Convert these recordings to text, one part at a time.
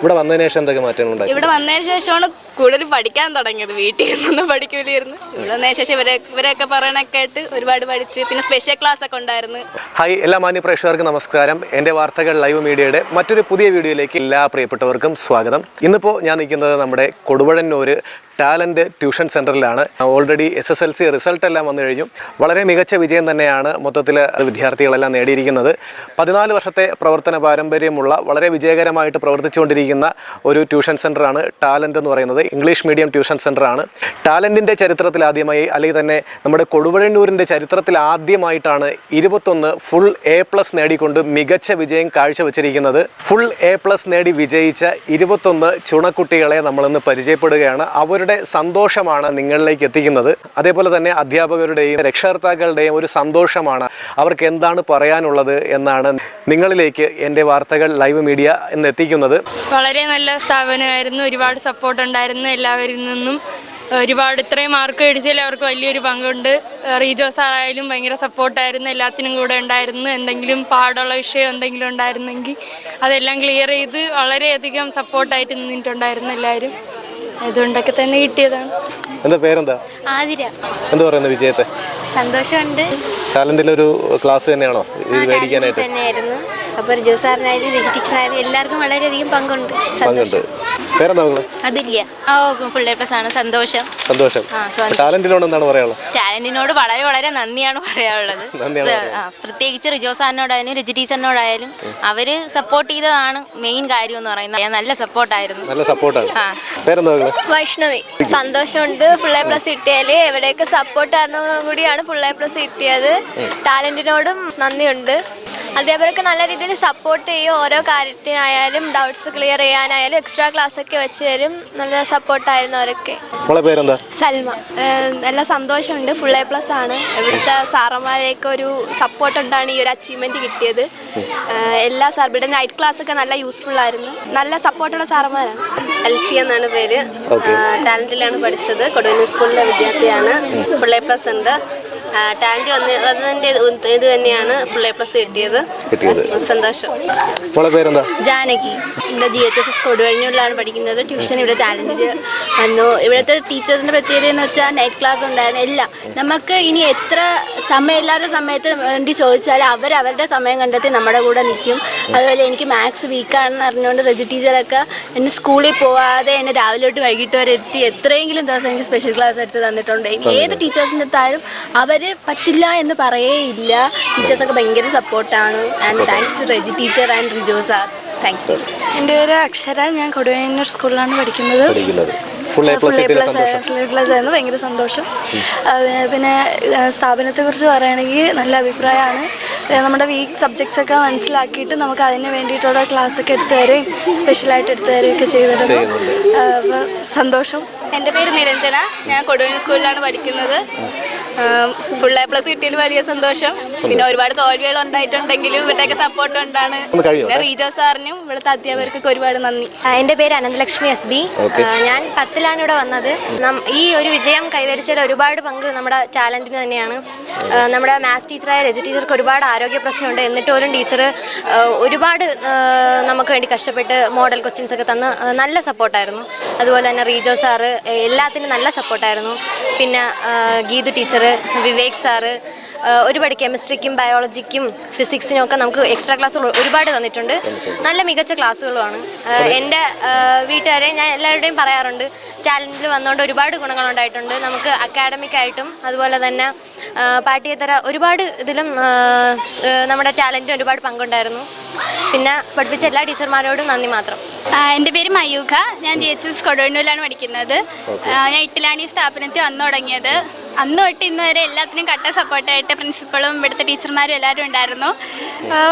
ഇവിടെ വന്നതിന് ശേഷം എന്തൊക്കെ മാറ്റങ്ങൾ ഉണ്ടായി? ഇവിടെ വന്നതിന് ശേഷമാണ് കൂടുതൽ പഠിക്കാൻ തുടങ്ങിയത് വീട്ടിൽ നിന്നൊന്നും പഠിക്കില്ലായിരുന്നു. ഇവിടെ വന്നതിന് ശേഷം ഇവരെ ഇവരെയൊക്കെ പറയണൊക്കെ ആയിട്ട് ഒരുപാട് പഠിച്ച് പിന്നെ സ്പെഷ്യൽ ക്ലാസ് ഒക്കെ ഉണ്ടായിരുന്നു. ഹായ് എല്ലാ മാന്യ പ്രേക്ഷകർക്കും നമസ്കാരം. എന്റെ വാർത്തകൾ ലൈവ് മീഡിയയുടെ മറ്റൊരു പുതിയ വീഡിയോയിലേക്ക് എല്ലാ പ്രിയപ്പെട്ടവർക്കും സ്വാഗതം. ഇന്നിപ്പോൾ ഞാൻ നിൽക്കുന്നത് നമ്മുടെ Koduvazhannur talent tuition സെന്ററിലാണ് already S S L C result എല്ലാം വന്നു കഴിഞ്ഞു. വളരെ മികച്ച വിജയം തന്നെയാണ് മൊത്തത്തിൽ വിദ്യാർത്ഥികളെല്ലാം നേടിയിരിക്കുന്നത്. പതിനാല് വർഷത്തെ പ്രവർത്തന പാരമ്പര്യമുള്ള വളരെ വിജയകരമായിട്ട് പ്രവർത്തിച്ചുകൊണ്ടിരിക്കുന്ന ഒരു ട്യൂഷൻ സെന്ററാണ് ടാലന്റ് എന്ന് പറയുന്നത്. ഇംഗ്ലീഷ് മീഡിയം ട്യൂഷൻ സെന്ററാണ് ടാലന്റിന്റെ ചരിത്രത്തിൽ ആദ്യമായി അല്ലെങ്കിൽ തന്നെ നമ്മുടെ കൊടുവഴന്നൂരിന്റെ ചരിത്രത്തിൽ ആദ്യമായിട്ടാണ് ഇരുപത്തൊന്ന് ഫുൾ എ പ്ലസ് നേടിക്കൊണ്ട് മികച്ച വിജയം കാഴ്ചവെച്ചിരിക്കുന്നത്. ഫുൾ എ പ്ലസ് നേടി വിജയിച്ച ഇരുപത്തൊന്ന് ചുണക്കുട്ടികളെ നമ്മളിന്ന് പരിചയപ്പെടുകയാണ്. അവരുടെ സന്തോഷമാണ് നിങ്ങളിലേക്ക് എത്തിക്കുന്നത്. അതേപോലെ തന്നെ അധ്യാപകരുടെയും രക്ഷകർത്താക്കളുടെയും ഒരു സന്തോഷമാണ് അവർക്ക് എന്താണ് പറയാനുള്ളത് എന്നാണ് നിങ്ങളിലേക്ക് എന്റെ വാർത്തകൾ ലൈവ് മീഡിയ എന്ന് എത്തിക്കുന്നത്. വളരെ നല്ല സ്ഥാപനമായിരുന്നു. ഒരുപാട് സപ്പോർട്ട് ഉണ്ടായിരുന്നു എല്ലാവരിൽ നിന്നും. ഒരുപാട് ഇത്രയും മാർക്ക് മേടിച്ചതിൽ അവർക്ക് വലിയൊരു പങ്കുണ്ട്. റീജോ സാറായാലും ഭയങ്കര സപ്പോർട്ടായിരുന്നു എല്ലാത്തിനും കൂടെ ഉണ്ടായിരുന്നു. എന്തെങ്കിലും പാടുള്ള വിഷയം എന്തെങ്കിലും ഉണ്ടായിരുന്നെങ്കിൽ അതെല്ലാം ക്ലിയർ ചെയ്ത് വളരെയധികം സപ്പോർട്ടായിട്ട് നിന്നിട്ടുണ്ടായിരുന്നു എല്ലാവരും. അതുകൊണ്ടൊക്കെ തന്നെ കിട്ടിയതാണ്. എന്താ പേരെന്താ? ആതിര. എന്ത് പറയുന്നു വിജയത്തെ? സന്തോഷമുണ്ട്. ടാലന്റിലൊരു ക്ലാസ് തന്നെയാണോ? ഇത് മേടിക്കാനായിട്ട്. തന്നെയായിരുന്നു. അപ്പോൾ റിജു സാറിനായാലും രജി എല്ലാവർക്കും വളരെയധികം പങ്കുണ്ട്. പങ്കുണ്ട്. പേരെന്താ മകൾ? അതില്ല ഫുൾ എ പ്ലസ് ആണ്. സന്തോഷം. സന്തോഷം. ആ, സന്തോഷം. ടാലന്റിനോട് എന്താണ് പറയാനുള്ളത്? ടാലന്റിനോട് വളരെ വളരെ നന്ദിയാണ് പറയാനുള്ളത്. നന്ദിയാണ് പ്ര- ആ, പ്രത്യേകിച്ച് റിജോ സാറിനോടായാലും രജി ടീച്ചറിനോടായാലും അവർ സപ്പോർട്ട് ചെയ്തതാണ് മെയിൻ കാര്യം എന്ന് പറയുന്നത്. നല്ല സപ്പോർട്ടായിരുന്നു. നല്ല സപ്പോർട്ടാണ്. ആ. പേരെന്താ മകൾ? വൈഷ്ണവി. സന്തോഷമുണ്ട് ഫുൾ എ പ്ലസ് കിട്ടിയാൽ. എവിടെയൊക്കെ സപ്പോർട്ട് കാരണം കൂടിയാണ് ഫുൾ എ പ്ലസ് കിട്ടിയത് ടാലന്റിനോടും നന്ദിയുണ്ട്. അധ്യാപകർക്ക് നല്ല രീതിയിൽ സപ്പോർട്ട് ചെയ്യും. ഓരോ കാര്യത്തിനായാലും ഡൗട്ട്സ് ക്ലിയർ ചെയ്യാനായാലും എക്സ്ട്രാ ക്ലാസ് ഒക്കെ വെച്ച് തരും. നല്ല സപ്പോർട്ടായിരുന്നു അവരൊക്കെ. പേരെന്താ? സൽമ. നല്ല സന്തോഷമുണ്ട്. ഫുൾ എ പ്ലസ് ആണ്. ഇവിടുത്തെ സാറന്മാരെയൊക്കെ ഒരു സപ്പോർട്ട് ഉണ്ടാണ് ഈ ഒരു അച്ചീവ്മെന്റ് കിട്ടിയത്. എല്ലാ സാർ ഇവിടെ നൈറ്റ് ക്ലാസ് ഒക്കെ നല്ല യൂസ്ഫുൾ ആയിരുന്നു. നല്ല സപ്പോർട്ടുള്ള സാറന്മാരാണ്. അൽഫി എന്നാണ് പേര്. ടാലന്റിലാണ് പഠിച്ചത്. കൊടുവന്നൂർ സ്കൂളിലെ വിദ്യാർത്ഥിയാണ്. ഫുൾ എ പ്ലസ് ഉണ്ട്. ടാലന്റ് വന്ന് വന്നതിന്റെ ഇത് തന്നെയാണ് ഫുൾ എ പ്ലസ് കിട്ടിയത്. കിട്ടിയത്. സന്തോഷം. പേരെന്താ? ജാനകി. ഇവിടെ ജി എച്ച് എസ് എസ് കൊടുവഴിഞ്ഞൂരിലാണ് പഠിക്കുന്നത്. ട്യൂഷൻ ഇവിടെ ടാലന്റ് വന്നു. ഇവിടുത്തെ ടീച്ചേഴ്സിന്റെ പ്രത്യേകത എന്ന് വെച്ചാൽ നൈറ്റ് ക്ലാസ് ഉണ്ടായിരുന്നു. എല്ലാം. നമുക്ക് ഇനി എത്ര സമയമില്ലാത്ത സമയത്ത് വേണ്ടി ചോദിച്ചാൽ അവർ അവരുടെ സമയം കണ്ടെത്തി നമ്മുടെ കൂടെ നിൽക്കും. അതുപോലെ എനിക്ക് മാത്സ് വീക്കാണെന്ന് അറിഞ്ഞുകൊണ്ട് റെജി ടീച്ചറൊക്കെ എന്നെ സ്കൂളിൽ പോവാതെ എന്നെ രാവിലെ തൊട്ട് വൈകിട്ട് വരെ എത്തി. എത്രയെങ്കിലും ദിവസം എനിക്ക് സ്പെഷ്യൽ ക്ലാസ് എടുത്ത് തന്നിട്ടുണ്ട്. ഏത് ടീച്ചേഴ്സിന്റെ അടുത്തായാലും അവർ പറ്റില്ല എന്ന് പറയേ പറയേയില്ല ടീച്ചേഴ്സൊക്കെ ഭയങ്കര സപ്പോർട്ടാണ് and thanks to Reji teacher and Rijo sir thank you എന്റെ പേര് അക്ഷര. ഞാൻ കൊടുവന്നൂർ സ്കൂളിലാണ് പഠിക്കുന്നത്. ഫുൾ എ പ്ലസ് ആയിരുന്നു. ഭയങ്കര സന്തോഷം. പിന്നെ സ്ഥാപനത്തെക്കുറിച്ച് പറയുകയാണെങ്കിൽ നല്ല അഭിപ്രായമാണ്. നമ്മുടെ വീക്ക് സബ്ജക്ട്സ് ഒക്കെ മനസ്സിലാക്കിയിട്ട് നമുക്ക് അതിന് വേണ്ടിയിട്ടുള്ള ക്ലാസ് ഒക്കെ എടുത്തു തരുകയും സ്പെഷ്യലായിട്ട് എടുത്തു തരികയൊക്കെ ചെയ്തിരുന്നു. അപ്പോൾ സന്തോഷം. എന്റെ പേര് നിരഞ്ജന. ഞാൻ കൊടുവന്നൂർ സ്കൂളിലാണ് പഠിക്കുന്നത്. ഫുൾ എ പ്ലസ് കിട്ടിയതിൽ വലിയ സന്തോഷം. പിന്നെ ഒരുപാട് തോൽവികൾ ഉണ്ടായിട്ടുണ്ടെങ്കിലും ഇവരുടെയൊക്കെ സപ്പോർട്ട് ഉണ്ടാണ് റീജോ സാറിനും ഇവിടുത്തെ അധ്യാപകർക്കൊക്കെ ഒരുപാട് നന്ദി. എന്റെ എന്റെ പേര് അനന്തലക്ഷ്മി എസ് ബി. ഞാൻ പത്തിലാണ് ഇവിടെ വന്നത്. ഈ ഒരു വിജയം കൈവരിച്ചതിൽ ഒരുപാട് പങ്ക് നമ്മുടെ ടാലന്റിന് തന്നെയാണ്. നമ്മുടെ മാത്സ് ടീച്ചറായ രജി ടീച്ചർക്ക് ഒരുപാട് ആരോഗ്യ പ്രശ്നമുണ്ട്. എന്നിട്ട് പോലും ടീച്ചർ ഒരുപാട് നമുക്ക് വേണ്ടി കഷ്ടപ്പെട്ട് മോഡൽ ക്വസ്റ്റ്യൻസ് ഒക്കെ തന്ന് നല്ല സപ്പോർട്ടായിരുന്നു. അതുപോലെ തന്നെ റീജോ സാറ് എല്ലാത്തിനും നല്ല സപ്പോർട്ടായിരുന്നു. പിന്നെ ഗീതു ടീച്ചർ വിവേക് സാറ് ഒരുപാട് കെമിസ്ട്രിക്കും ബയോളജിക്കും ഫിസിക്സിനും ഒക്കെ നമുക്ക് എക്സ്ട്രാ ക്ലാസ്സുകൾ ഒരുപാട് തന്നിട്ടുണ്ട്. നല്ല മികച്ച ക്ലാസ്സുകളുമാണ് എന്റെ വീട്ടുകാരെ ഞാൻ എല്ലാവരുടെയും പറയാറുണ്ട് ടാലന്റിൽ വന്നുകൊണ്ട് ഒരുപാട് ഗുണങ്ങളുണ്ടായിട്ടുണ്ട് നമുക്ക് അക്കാഡമിക്കായിട്ടും അതുപോലെ തന്നെ പാഠ്യേതര ഒരുപാട് ഇതിലും നമ്മുടെ ടാലന്റിന് ഒരുപാട് പങ്കുണ്ടായിരുന്നു. പിന്നെ പഠിപ്പിച്ച എല്ലാ ടീച്ചർമാരോടും നന്ദി മാത്രം. എന്റെ പേര് മയൂഖ. ഞാൻ ജി എച്ച് എസ് കൊടുവണ്ണൂരിലാണ് പഠിക്കുന്നത്. ഞാൻ ഇട്ടിലാണ് ഈ സ്ഥാപനത്തിൽ വന്നു തുടങ്ങിയത്. അന്ന് തൊട്ട് ഇന്ന് വരെ എല്ലാത്തിനും കട്ട സപ്പോർട്ടായിട്ട് പ്രിൻസിപ്പളും ഇവിടുത്തെ ടീച്ചർമാരും എല്ലാവരും ഉണ്ടായിരുന്നു.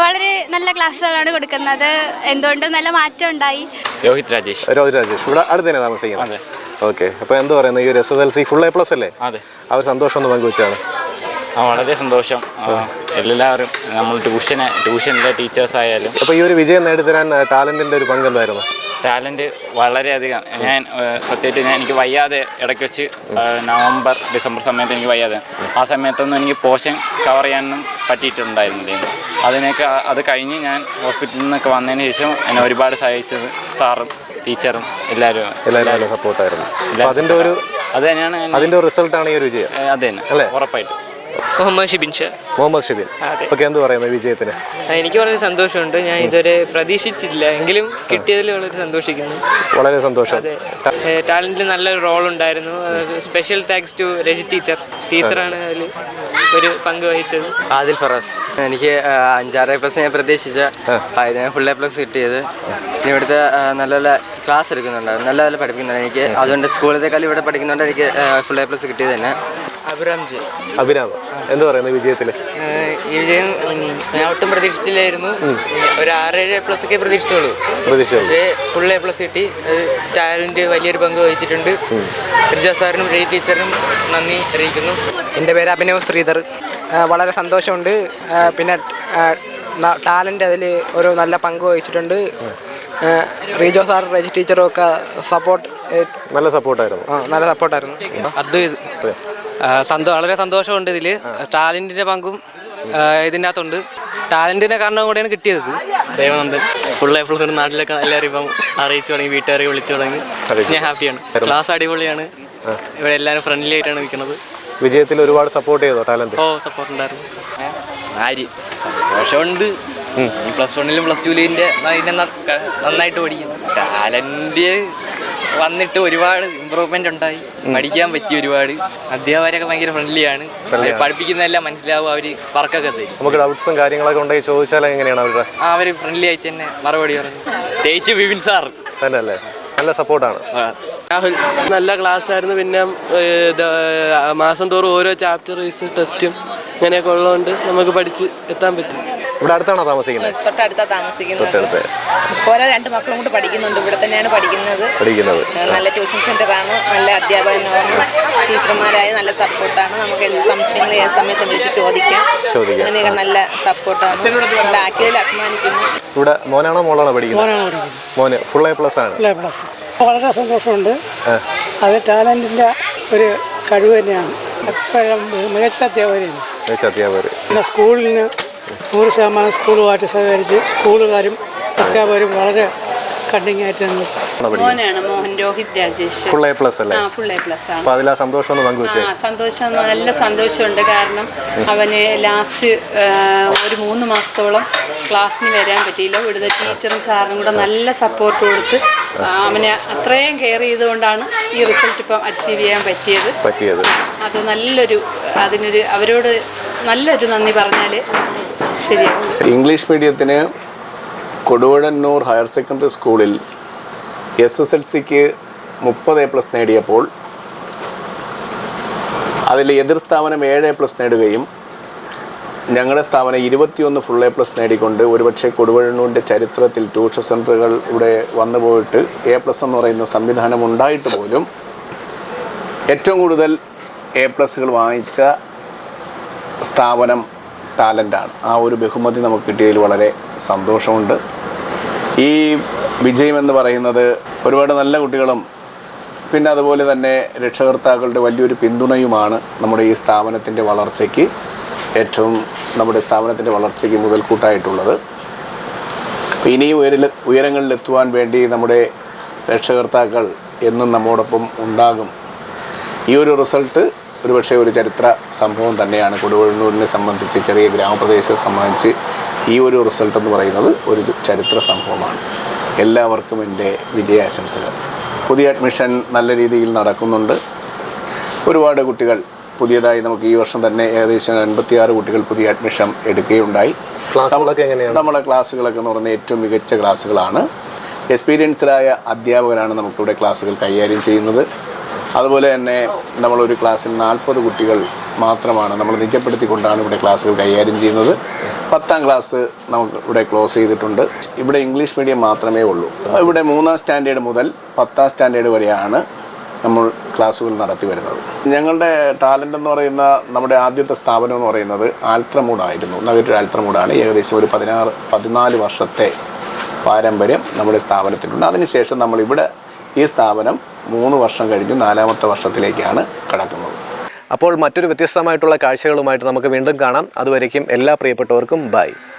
വളരെ നല്ല ക്ലാസ്സുകളാണ് കൊടുക്കുന്നത്. എന്തുകൊണ്ടും നല്ല മാറ്റം ഉണ്ടായി? രോഹിത് രാജേഷ്. രോഹിത് രാജേഷ്. ഇവിടെ അടുത്ത തന്നെ താമസിക്കുന്നത്. അതെ. ഓക്കെ. അപ്പോൾ എന്താ പറയുന്നത് ഈ ഒരു S S L C full A plus അല്ലേ? അതെ. ആ ഒരു സന്തോഷം ഒന്ന് പങ്കുവെച്ചാണ്. ആ വളരെ സന്തോഷം. എല്ലാവരും നമ്മൾ ട്യൂഷനെ ട്യൂഷനിലെ ടീച്ചേഴ്സ് ആയാലും. അപ്പോൾ ഈ ഒരു വിജയം നേടിത്തരാൻ ടാലന്റിന്റെ ഒരു പങ്ക് എന്തായിരുന്നു? ടാലന്റ് വളരെയധികം. ഞാൻ സത്യമായിട്ട് ഞാൻ എനിക്ക് വയ്യാതെ ഇടയ്ക്ക് വെച്ച് നവംബർ ഡിസംബർ സമയത്ത് എനിക്ക് വയ്യാതെ. ആ സമയത്തൊന്നും എനിക്ക് പോഷൻ കവർ ചെയ്യാനൊന്നും പറ്റിയിട്ടുണ്ടായിരുന്നില്ല. അതിനൊക്കെ അത് കഴിഞ്ഞ് ഞാൻ ഹോസ്പിറ്റലിൽ നിന്നൊക്കെ വന്നതിന് ശേഷം എന്നെ ഒരുപാട് സഹായിച്ചത് സാറും ടീച്ചറും എല്ലാവരും. എല്ലാവരും സപ്പോർട്ടായിരുന്നു അതിന്റെ ഒരു അത് തന്നെയാണ് അതിന്റെ റിസൾട്ടാണ് ഈ ഒരു വിജയം. അത് തന്നെ. അല്ലേ? ഉറപ്പായിട്ടും. മുഹമ്മദ് ഷിബിൻ ഷാ മുഹമ്മദ് ഷിബിൻ. ഓക്കെ എന്ത് പറയുന്നത് വിജയത്തിന്? എനിക്ക് വളരെ സന്തോഷമുണ്ട്. ഞാൻ ഇതുവരെ പ്രതീക്ഷിച്ചില്ല എങ്കിലും കിട്ടിയതിൽ വളരെ സന്തോഷിക്കുന്നു. വളരെ സന്തോഷം. ടാലന്റിൽ നല്ലൊരു റോൾ ഉണ്ടായിരുന്നു. Special thanks to Reji teacher ടീച്ചറാണ് അതിൽ ഒരു പങ്ക് വഹിച്ചത്. ആദിൽ ഫറാസ്. എനിക്ക് അഞ്ചാറ് പ്ലസ് ഞാൻ പ്രതീക്ഷിച്ച ഇതിന് ഫുൾ എ പ്ലസ് കിട്ടിയത്. ഇവിടുത്തെ നല്ല നല്ല ക്ലാസ് എടുക്കുന്നുണ്ടായിരുന്നു. നല്ല നല്ല പഠിപ്പിക്കുന്നുണ്ട്. എനിക്ക് അതുകൊണ്ട് സ്കൂളിലേക്കാൾ ഇവിടെ പഠിക്കുന്നതുകൊണ്ട് എനിക്ക് ഫുൾ എ പ്ലസ് കിട്ടിയത് തന്നെ. അഭിനവ് എന്ത് പറയുന്നത് വിജയത്തിൽ? ഈ വിജയം ഞാൻ ഒട്ടും പ്രതീക്ഷിച്ചില്ലായിരുന്നു. ഒരു ആറേഴ് പ്ലസ് ഒക്കെ പ്രതീക്ഷിച്ചുള്ളൂ പ്രതീക്ഷിച്ചു പക്ഷേ ഫുൾ എ പ്ലസ് കിട്ടി. അത് ടാലന്റ് വലിയൊരു പങ്ക് വഹിച്ചിട്ടുണ്ട്. റിജ സാറിനും രജി ടീച്ചറിനും നന്ദി അറിയിക്കുന്നു. എന്റെ പേര് അഭിനവ് ശ്രീധർ. വളരെ സന്തോഷമുണ്ട്. പിന്നെ ടാലന്റ് അതിൽ ഒരു നല്ല പങ്ക് വഹിച്ചിട്ടുണ്ട്. റീജോ സാർ റെജി ടീച്ചറും ഒക്കെ സപ്പോർട്ട് നല്ല സപ്പോർട്ടായിരുന്നു. നല്ല സപ്പോർട്ടായിരുന്നു. അദ്വൈത്. സന്തോ വളരെ സന്തോഷമുണ്ട് ഇതിൽ ടാലന്റിന്റെ പങ്കും ഇതിന്റെ അകത്തുണ്ട് ടാലന്റിന്റെ കാരണം കൂടെയാണ് കിട്ടിയത്. ദേവനന്ദൻ. ഫുൾ എ പ്ലസ് നാട്ടിലൊക്കെ എല്ലാവരും ഇപ്പം അറിയിച്ചു തുടങ്ങി വീട്ടുകാരെ വിളിച്ചു തുടങ്ങി. ഞാൻ ഹാപ്പിയാണ് ക്ലാസ് അടിപൊളിയാണ്. ഇവിടെ എല്ലാവരും ഫ്രണ്ട്ലി ആയിട്ടാണ് നിൽക്കുന്നത്. വിജയത്തിൽ ഒരുപാട് സപ്പോർട്ട് ചെയ്തോ ടാലന്റ്? ഓ സപ്പോർട്ട് ഉണ്ടായിരുന്നു. ആര്? സന്തോഷമുണ്ട്. പ്ലസ് വണ്ണിലും പ്ലസ് ടുവിലും നന്നായിട്ട് പഠിക്കുന്നു. ടാലന്റ് വന്നിട്ട് ഒരുപാട് ഇമ്പ്രൂവ്മെന്റ് ഉണ്ടായി. പഠിക്കാൻ പറ്റി ഒരുപാട്. അധ്യാപകരൊക്കെ ഭയങ്കര ഫ്രണ്ട്ലി ആണ്. പഠിപ്പിക്കുന്നതെല്ലാം മനസ്സിലാവും അവർ വർക്കൊക്കെ തരും നമുക്ക് ഡൗട്ട്സും കാര്യങ്ങളൊക്കെ ഉണ്ടെങ്കിൽ ചോദിച്ചാൽ എങ്ങനെയാണ് അവരുടെ? ആ അവർ ഫ്രണ്ട്ലി ആയിട്ട് തന്നെ മറുപടി പറഞ്ഞു. തേച്ച് വിപിൻ സാർ. തന്നെ അല്ലേ നല്ല സപ്പോർട്ടാണ് രാഹുൽ നല്ല ക്ലാസ് ആയിരുന്നു. പിന്നെ മാസം തോറും ഓരോ ചാപ്റ്റർ വൈസ് ടെസ്റ്റും ഇങ്ങനെയൊക്കെ ഉള്ളതുകൊണ്ട് നമുക്ക് പഠിച്ച് എത്താൻ പറ്റും. ഇവിടെ അടുത്താണോ താമസിക്കുന്നത്? തൊട്ടടുത്താ താമസിക്കുന്നത്. തൊട്ടടുത്ത്. ഓരോ രണ്ട് മക്കളും കൂടെ പഠിക്കുന്നുണ്ട്. ഇവിടെ തന്നെയാണ് പഠിക്കുന്നത്. പഠിക്കുന്നത്. നല്ല ട്യൂഷൻ സെന്ററാണ് നല്ല അധ്യാപകനാണ് ടീച്ചർമാരായ നല്ല സപ്പോർട്ടാണ് നമുക്ക് എന്ത് സംശയങ്ങൾ ഏത് സമയത്ത് വിളിച്ച് ചോദിക്കാം. ചോദിക്കാം. അങ്ങനെയൊക്കെ നല്ല സപ്പോർട്ടാണ് ബാക്കിൽ അഭിമാനിക്കുന്നു. ഇവിടെ മോനാണോ മോളാണോ പഠിക്കുന്നത്? മോന് ഫുൾ എ പ്ലസ് ആണ്. പ്ലസ് വളരെ സന്തോഷമുണ്ട്. അത് ടാലന്റിന്റെ ഒരു കഴിവ് തന്നെയാണ്. മികച്ച അധ്യാപകരെയാണ്. പിന്നെ സ്കൂളിന് നൂറ് ശതമാനം സ്കൂളുമായിട്ട് സഹകരിച്ച് സ്കൂളുകാരും അധ്യാപകരും വളരെ കണ്ടിങ് ആയിട്ട് മോനാണ് Mohan Rohit Rajesh. Full A plus അല്ലേ? ഫുൾ എ പ്ലസ് ആണ്. അപ്പോൾ അതിൽ ആ സന്തോഷം ഒന്ന് പങ്കുവെച്ചേ? ആ സന്തോഷം നല്ല സന്തോഷമുണ്ട്. കാരണം അവന് ലാസ്റ്റ് ഒരു മൂന്ന് മാസത്തോളം ക്ലാസ്സിന് വരാൻ പറ്റിയില്ല. ഇവിടുത്തെ ടീച്ചറും സാറിനും കൂടെ നല്ല സപ്പോർട്ട് കൊടുത്ത് ആ, അവനെ അത്രയും കെയർ ചെയ്തുകൊണ്ടാണ് ഈ റിസൾട്ട് ഇപ്പം അച്ചീവ് ചെയ്യാൻ പറ്റിയത്. പറ്റിയത്. അത് നല്ലൊരു അതിനൊരു അവരോട് നല്ലൊരു നന്ദി പറഞ്ഞാൽ ശരി ഇംഗ്ലീഷ് മീഡിയത്തിന് കൊടുവഴന്നൂർ ഹയർ സെക്കൻഡറി സ്കൂളിൽ എസ് എസ് എൽ സിക്ക് മുപ്പത് എ പ്ലസ് നേടിയപ്പോൾ അതിൽ എതിർ സ്ഥാപനം ഏഴ് എ പ്ലസ് നേടുകയും ഞങ്ങളുടെ സ്ഥാപനം ഇരുപത്തിയൊന്ന് ഫുൾ എ പ്ലസ് നേടിക്കൊണ്ട് ഒരുപക്ഷെ കൊടുവഴന്നൂരിന്റെ ചരിത്രത്തിൽ ട്യൂഷൻ സെന്ററുകൾ ഇവിടെ വന്നു പോയിട്ട് എ പ്ലസ് എന്ന് പറയുന്ന സംവിധാനം ഉണ്ടായിട്ട് പോലും ഏറ്റവും കൂടുതൽ എ പ്ലസുകൾ വാങ്ങിച്ച സ്ഥാപനം ടാലന്റാണ് ആ ഒരു ബഹുമതി നമുക്ക് കിട്ടിയതിൽ വളരെ സന്തോഷമുണ്ട്. ഈ വിജയമെന്ന് പറയുന്നത് ഒരുപാട് നല്ല കുട്ടികളും പിന്നെ അതുപോലെ തന്നെ രക്ഷകർത്താക്കളുടെ വലിയൊരു പിന്തുണയുമാണ് നമ്മുടെ ഈ സ്ഥാപനത്തിന്റെ വളർച്ചയ്ക്ക് ഏറ്റവും നമ്മുടെ സ്ഥാപനത്തിന്റെ വളർച്ചയ്ക്ക് മുതൽക്കൂട്ടായിട്ടുള്ളത്. ഇനിയും ഉയരിൽ ഉയരങ്ങളിലെത്തുവാൻ വേണ്ടി നമ്മുടെ രക്ഷകർത്താക്കൾ എന്നും നമ്മോടൊപ്പം ഉണ്ടാകും. ഈ ഒരു റിസൾട്ട് ഒരുപക്ഷെ ഒരു ചരിത്ര സംഭവം തന്നെയാണ് കൊടുവള്ളൂരിനെ സംബന്ധിച്ച് ചെറിയ ഗ്രാമപ്രദേശത്തെ സംബന്ധിച്ച് ഈ ഒരു റിസൾട്ട് എന്ന് പറയുന്നത് ഒരു ചരിത്ര സംഭവമാണ്. എല്ലാവർക്കും എന്റെ വിജയാശംസകൾ. പുതിയ അഡ്മിഷൻ നല്ല രീതിയിൽ നടക്കുന്നുണ്ട്. ഒരുപാട് കുട്ടികൾ പുതിയതായി നമുക്ക് ഈ വർഷം തന്നെ ഏകദേശം എൺപത്തിയാറ് കുട്ടികൾ പുതിയ അഡ്മിഷൻ എടുക്കുകയുണ്ടായി. ക്ലാസ്സുകളൊക്കെ എങ്ങനെയാണ്? നമ്മുടെ ക്ലാസ്സുകളൊക്കെ എന്ന് പറഞ്ഞാൽ ഏറ്റവും മികച്ച ക്ലാസ്സുകളാണ്. എക്സ്പീരിയൻസ്ഡായ അധ്യാപകരാണ് നമുക്കിവിടെ ക്ലാസ്സുകൾ കൈകാര്യം ചെയ്യുന്നത്. അതുപോലെ തന്നെ നമ്മളൊരു ക്ലാസ്സിൽ നാൽപ്പത് കുട്ടികൾ മാത്രമാണ് നമ്മൾ നിജപ്പെടുത്തിക്കൊണ്ടാണ് ഇവിടെ ക്ലാസ്സുകൾ കൈകാര്യം ചെയ്യുന്നത്. പത്താം ക്ലാസ് നമുക്ക് ഇവിടെ ക്ലോസ് ചെയ്തിട്ടുണ്ട്. ഇവിടെ ഇംഗ്ലീഷ് മീഡിയം മാത്രമേ ഉള്ളൂ. ഇവിടെ മൂന്നാം സ്റ്റാൻഡേർഡ് മുതൽ പത്താം സ്റ്റാൻഡേർഡ് വരെയാണ് നമ്മൾ ക്ലാസ്സുകൾ നടത്തി വരുന്നത്. ഞങ്ങളുടെ ടാലന്റ് എന്ന് പറയുന്ന നമ്മുടെ ആദ്യത്തെ സ്ഥാപനം എന്ന് പറയുന്നത് ആൽത്രമൂടായിരുന്നു നഗരൂർ ആൽത്രമൂടാണ്. ഏകദേശം ഒരു പതിനാറ് പതിനാല് വർഷത്തെ പാരമ്പര്യം നമ്മുടെ സ്ഥാപനത്തിനുണ്ട് അതിനുശേഷം നമ്മൾ ഇവിടെ ഈ സ്ഥാപനം മൂന്ന് വർഷം കഴിഞ്ഞു നാലാമത്തെ വർഷത്തിലേക്കാണ് കടക്കുന്നത്. അപ്പോൾ മറ്റൊരു വ്യത്യസ്തമായിട്ടുള്ള കാഴ്ചകളുമായിട്ട് നമുക്ക് വീണ്ടും കാണാം. അതുവരേക്കും എല്ലാ പ്രിയപ്പെട്ടവർക്കും ബൈ.